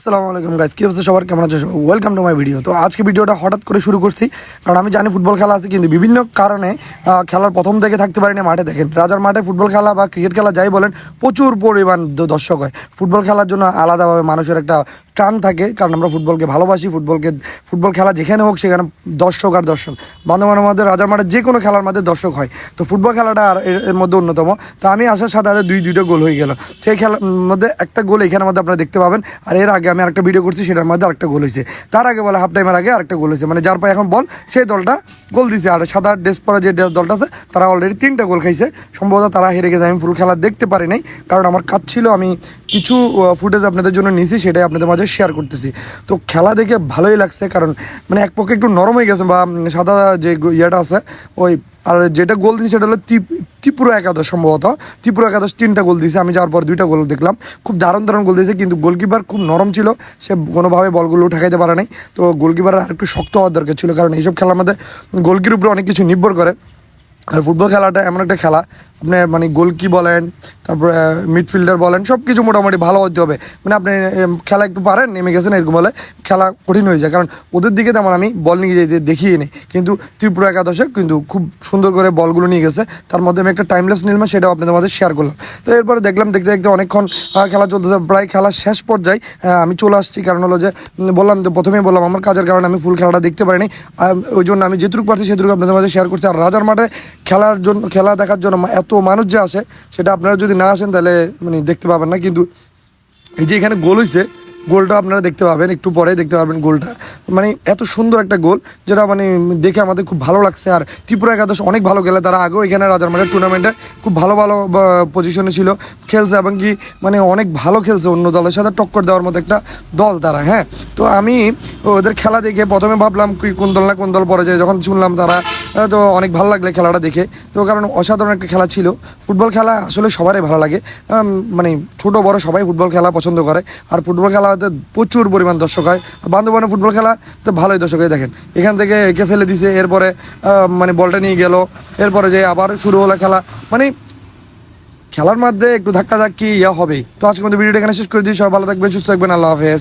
আসসালামু আলাইকুম গাইজ কী অবস্থা সবার? কেমন আছে ওয়েলকাম টু মাই ভিডিও তো আজকে ভিডিওটা হঠাৎ করে শুরু করছি, কারণ আমি জানি ফুটবল খেলা আছে, কিন্তু বিভিন্ন কারণে খেলার প্রথম থেকে থাকতে পারিনি, মাঠে দেখেন। রাজার মাঠে ফুটবল খেলা বা ক্রিকেট খেলা যাই বলেন, প্রচুর পরিমাণ দর্শক হয়। ফুটবল খেলার জন্য আলাদাভাবে মানুষের একটা টান থাকে, কারণ আমরা ফুটবলকে ভালোবাসি, ফুটবলকে, ফুটবল খেলা যেখানে হোক সেখানে দর্শক আর দর্শক। বান্ধবানের মধ্যে, রাজার মাঠে যে কোনো খেলার মধ্যে দর্শক হয়। তো ফুটবল খেলাটা আর এর- মধ্যে অন্যতম। তো আমি আসার সাথে সাথে দুই, দুইটা গোল হয়ে গেল। সেই খেলার মধ্যে একটা গোল এখানের মধ্যে আপনারা দেখতে পাবেন। আর এর আগে আমি আরেকটা ভিডিও করছি, সেটার মধ্যে আরেকটা গোল হয়েছে। তার আগে বলে হাফ টাইমের আগে আরেকটা গোল হয়েছে। মানে যার পায়ে এখন বল, সেই দলটা গোল দিছে। আর সাদা ড্রেস পরা যে দলটা আছে, তারা অলরেডি তিনটা গোল খাইছে। সম্ভবত তারা হেরে গেছে। আমি ফুল খেলা দেখতে পারি নাই। কারণ আমার কাজ ছিল, আমি কিছু ফুটেজ আপনাদের জন্য নিয়েছি, সেটাই আপনাদের মাঝে শেয়ার করতেছি। তো খেলা দেখে ভালোই লাগছে, কারণ মানে এক পক্ষে একটু নরম হয়ে গেছে বা সাদা যে ইয়েটা আছে, ওই, আর যেটা গোল দিয়েছে সেটা হলো ত্রিপ- ত্রিপুরা একাদশ সম্ভবত। ত্রিপুরা একাদশ তিনটা গোল দিয়েছে, আমি যাওয়ার পর দুইটা গোল দেখলাম। খুব দারুণ দারুণ গোল দিয়েছে, কিন্তু গোলকিপার খুব নরম ছিল, সে কোনোভাবে বলগুলো ঠেকাইতে পারে নাই। তো গোলকিপার আর একটু শক্ত হওয়ার দরকার ছিল, কারণ এইসব খেলার মধ্যে গোলকির উপরে অনেক কিছু নির্ভর করে। আর ফুটবল খেলাটা এমন একটা খেলা আপনার মানে গোলকি বলেন, তারপরে মিডফিল্ডার বলেন সব কিছু মোটামুটি ভালো হতে হবে। মানে আপনি খেলা একটু পারেন, নেমে গেছেন, এরকম বলে খেলা কঠিন হয়ে যায়। কারণ ওদের দিকে তেমন আমি বল নিয়ে যেতে দেখিয়ে নিই কিন্তু ত্রিপুরা একাদশে কিন্তু খুব সুন্দর করে বলগুলো নিয়ে গেছে। তার মধ্যে আমি একটা টাইমলেস নিলাম, সেটাও আপনাদের মধ্যে শেয়ার করলাম। তো এরপরে দেখলাম, দেখতে দেখতে অনেকক্ষণ খেলা চলতেছে, প্রায় খেলার শেষ পর্যায়ে আমি চলে আসছি। কারণ হলো যে বললাম তো, প্রথমেই বললাম, আমার কাজের কারণে আমি ফুল খেলাটা দেখতে পারিনি। ওই জন্য আমি যেটুকু পারছি, সেটুকু আপনাদের মাঝে শেয়ার করছি। আর রাজার মাঠে খেলার জন্য, খেলা দেখার জন্য এত মানুষ যে আসে, সেটা আপনারা যদি না আসেন তাহলে মানে দেখতে পাবেন না। কিন্তু এই যে এখানে গোল হয়েছে গোলটা আপনারা দেখতে পাবেন, একটু পরে দেখতে পাবেন গোলটা। মানে এত সুন্দর একটা গোল, যেটা মানে দেখে আমাদের খুব ভালো লাগছে। আর ত্রিপুরা একাদশ অনেক ভালো খেলে, তারা আগেও এখানে রাজার মাঠের টুর্নামেন্টে খুব ভালো ভালো পজিশনে ছিল, খেলছে এবং কি মানে অনেক ভালো খেলছে অন্য দলের সাথে, টক্কর দেওয়ার মতো একটা দল তারা হ্যাঁ। তো আমি ওদের খেলা দেখে প্রথমে ভাবলাম কি কোন দল না কোন দল পরে যায় যখন শুনলাম তারা তো অনেক ভালো লাগলে খেলাটা দেখে। তো কারণ অসাধারণ একটা খেলা ছিল। ফুটবল খেলা আসলে সবারই ভালো লাগে। মানে ছোট, বড় সবাই ফুটবল খেলা পছন্দ করে। আর ফুটবল খেলাতে প্রচুর পরিমাণ দর্শক হয়। বান্ধবনে ফুটবল খেলা, তো ভালোই দর্শক হয়, দেখেন। এখান থেকে একে ফেলে দিছে, এরপরে মানে বলটা নিয়ে গেল, এরপরে যে আবার শুরু হলো খেলা। মানে খেলার মধ্যে একটু ধাক্কা ধাক্কি ইয়া হবে তো আজকে মধ্যে ভিডিওটা এখানে শেষ করে দিই, সবাই ভালো থাকবেন, সুস্থ থাকবেন, আল্লাহ হাফেজ।